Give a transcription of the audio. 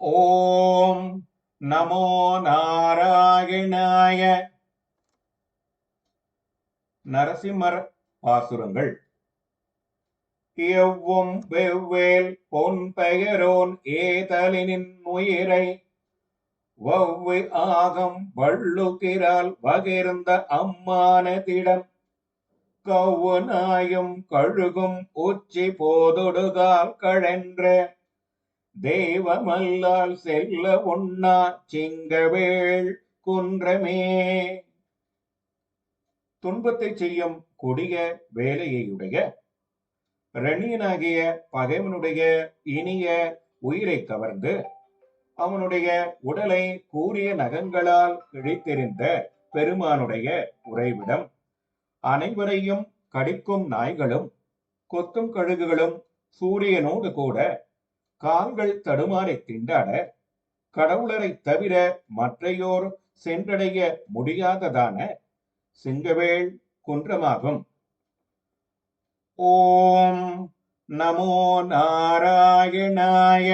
ஓம் நமோ நாராயணாய நரசிம்மர் பாசுரங்கள். எவ்வும் வெவ்வேல் பொன் பெயரோன் ஏதலினின் உயிரை வவ்வு ஆகம் வள்ளுகிறால் வகிர்ந்த அம்மானதிடம் கவ்வுநாயும் கழுகும் உச்சி போதொடுகால் கழன்ற தெய்வமல்லால் செல்ல உண்ணா சிங்கவேள் குன்றமே. துன்பத்தை செய்யும் கொடிய வேலையுடைய ரணியனாகிய பகைவனுடைய இனிய உயிரை கவர்ந்து அவனுடைய உடலை கூறிய நகங்களால் கிழித்தெறிந்த பெருமானுடைய உறைவிடம் அனைவரையும் கடிக்கும் நாய்களும் கொத்தும் கழுகுகளும் சூரியனோடு கூட கால்கள் தடுமாறி திண்டாட கடவுளரை தவிர மற்றையோர் சென்றடைய முடியாததான சிங்கவேள் குன்றமாகும். ஓம் நமோ நாராயணாய